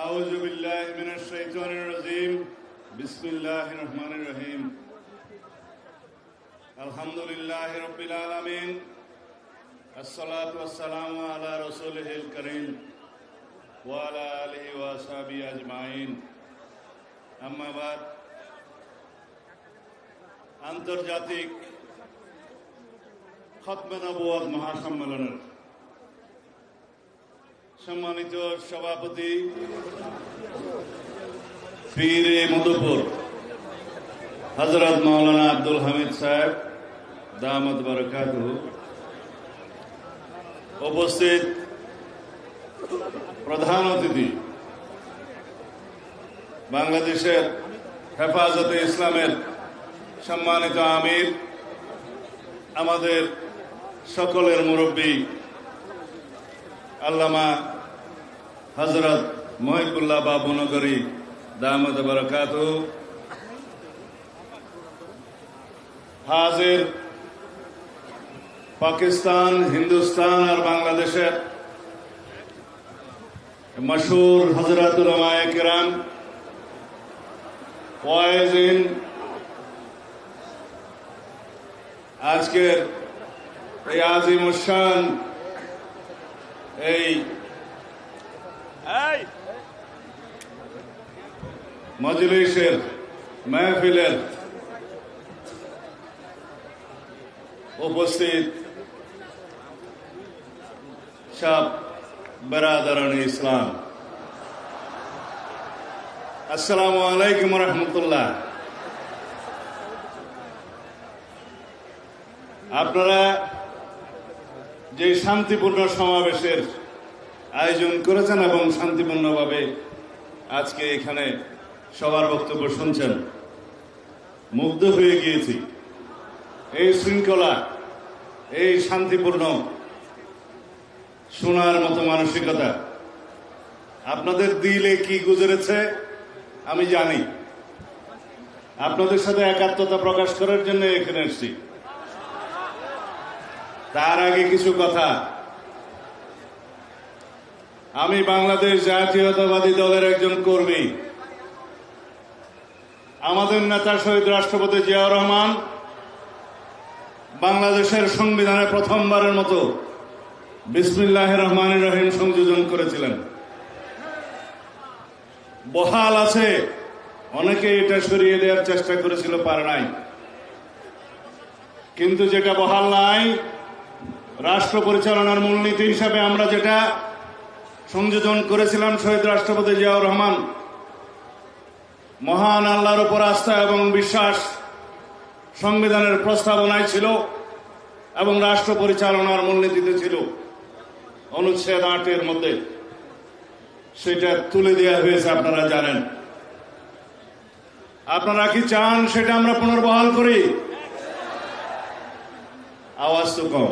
আউযু বিল্লাহি মিনাশ শাইতানির রাজীম। বিসমিল্লাহির রহমানির রহিম। আলহামদুলিল্লাহি রাব্বিল আলামিন। আসসালাতু ওয়াসসালামু আলা রাসূলিহিল কারীম। ওয়া আলা আলিহি ওয়া আসহাবিহি আজমাইন। আম্মা বাদ। আন্তর্জাতিক খতমে নবুয়াত মহাসম্মেলনের সম্মানিত সভাপতি পীর মধুপুর হজরত মৌলানা আব্দুল হামিদ সাহেব দামদ বরকাত উপস্থিত প্রধান অতিথি বাংলাদেশের হেফাজতে ইসলামের সম্মানিত আমির, আমাদের সকলের মুরব্বী আল্লামা হজরত মহিবুল্লাহ বাবু নগরী দামদ বরকাত। হাজির পাকিস্তান, হিন্দুস্তান আর বাংলাদেশের মশহুর হজরতুল কেরাম ওয়াইজিন আজকের এই আজিম এই মজলিসের মেহফিলের উপস্থিত সব বেরাদারান ইসলাম। আসসালামু আলাইকুম রহমতুল্লাহ। আপনারা যে শান্তিপূর্ণ সমাবেশের আয়োজন করেছেন এবং শান্তিপূর্ণভাবে আজকে এখানে সবার বক্তব্য শুনছেন। মুগ্ধ হয়ে গিয়েছি। এই শৃঙ্খলা, এই শান্তিপূর্ণ, শোনার মতো মানসিকতা আপনাদের দিলে কি গুজরেছে, আমি জানি। আপনাদের সাথে একাত্মতা প্রকাশ করার জন্য এখানে এসেছি। তার আগে কিছু কথা আমি বাংলাদেশ জাতীয়তাবাদী দলের একজন কর্মী। আমাদের নেতা শহীদ রাষ্ট্রপতি জিয়াউর রহমান বাংলাদেশের সংবিধানে প্রথমবারের মতো বিসমিল্লাহ রহমান রহিম সংযোজন করেছিলেন। বহাল আছে অনেকে এটা সরিয়ে দেওয়ার চেষ্টা করেছিল, পারে নাই। কিন্তু যেটা বহাল নাই, রাষ্ট্র পরিচালনার মূলনীতি হিসাবে আমরা যেটা সংযোজন করেছিলাম শহীদ রাষ্ট্রপতি জিয়াউর রহমান। মহান আল্লাহর উপর আস্থা এবং বিশ্বাস সংবিধানের প্রস্তাবনায় ছিল এবং রাষ্ট্র পরিচালনার মূলনীতিতে ছিল। অনুচ্ছেদ আটের মধ্যে সেটা তুলে দেওয়া হয়েছে, আপনারা জানেন। আপনারা কি চান সেটা আমরা পুনর্বহাল করি? আওয়াজ তো কম।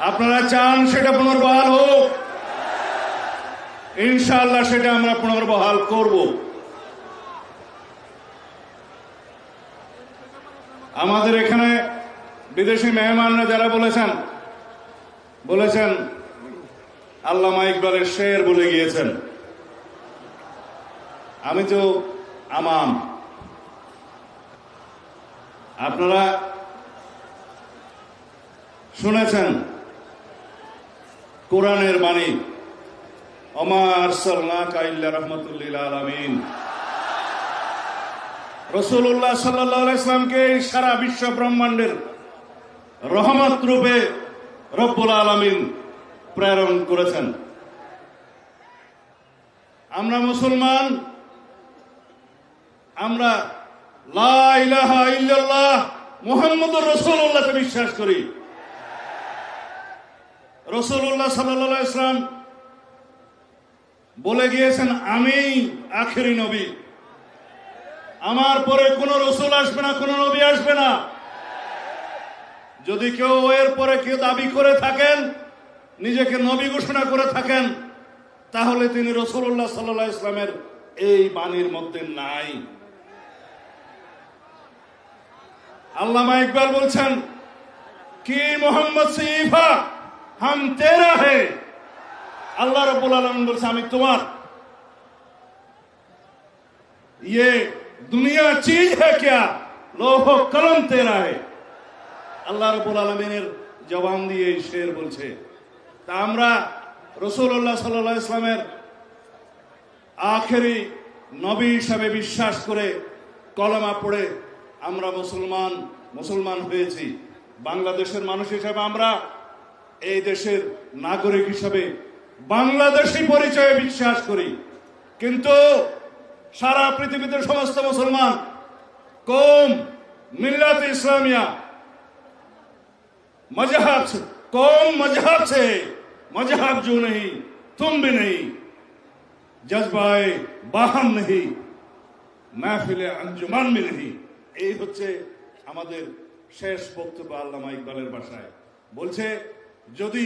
আপনারা চান সেটা পুনর্বহাল হোক। ইনশাআল্লাহ সেটা আমরা পুনর্বহাল করব। আমাদের এখানে বিদেশি মেহমানরা যারা বলেছেন বলেছেন, আল্লামা ইকবালের শের বলে গিয়েছেন। আমি তো আমাম আপনারা শুনেছেন, কোরআনের বাণী। রসুল্লাহ সারা বিশ্ব ব্রহ্মাণ্ডের রহমত রূপে রব্বুল আলমিন প্রেরণ করেছেন। আমরা মুসলমান, আমরা ইল্লাল্লাহ মুহাম্মদুর বিশ্বাস করি। রসুল্লাহ সাল্লাহ ইসলাম বলে গিয়েছেন আমি আখেরি নবী। আমার পরে কোন রসুল আসবে না, কোন নবী আসবে না। যদি কেউ এর পরে কেউ দাবি করে থাকেন, নিজেকে নবী ঘোষণা করে থাকেন, তাহলে তিনি রসুল্লাহ সাল্লা ইসলামের এই বাণীর মধ্যে নাই। আল্লামা ইকবাল বলছেন, কি মোহাম্মদ সিফা, হাম তেরা হে? আল্লাহ রবুল আলম বলছে, আমি তোমার ইয়ে দুনিয়া চিজ হ্যাঁ কে লোহ কলম তেরা আল্লাহ রবুল আলমিনের জবান দিয়ে শের বলছে। তা আমরা রসুল্লাহ সাল্লা ইসলামের আখেরি নবী হিসাবে বিশ্বাস করে কলমা পড়ে আমরা মুসলমান মুসলমান হয়েছি। বাংলাদেশের মানুষ হিসাবে আমরা এই দেশের নাগরিক হিসাবে বাংলাদেশি পরিচয়ে বিশ্বাস করি কিন্তু সারা পৃথিবীতে সমস্ত মুসলমান কম মিল্লাত ইসলামিয়া मजहब से कौन मजहब से मजहब जो नहीं तुम भी नहीं जज्बाए बाहम नहीं মাহফিলে আঞ্জুমান भी नहीं এই হচ্ছে আমাদের শেষ বক্তব্য আল্লামা ইকবালের ভাষায় বলছে যদি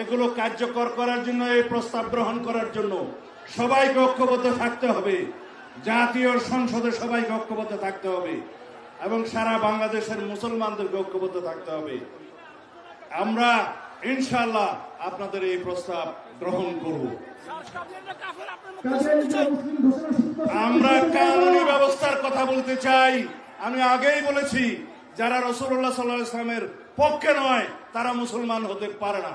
এগুলো কার্যকর করার জন্য, এই প্রস্তাব গ্রহণ করার জন্য সবাইকে ঐক্যবদ্ধ থাকতে হবে। জাতীয় সংসদে সবাইকে ঐক্যবদ্ধ থাকতে হবে এবং সারা বাংলাদেশের মুসলমানদেরকে ঐক্যবদ্ধ থাকতে হবে। আমরা ইনশাল্লাহ আপনাদের এই প্রস্তাব গ্রহণ করব। আমরা কানুনি ব্যবস্থার কথা বলতে চাই। আমি আগেই বলেছি, যারা রসুল্লাহ সাল্লাহ ইসলামের পক্ষে নয়, তারা মুসলমান হতে পারে না।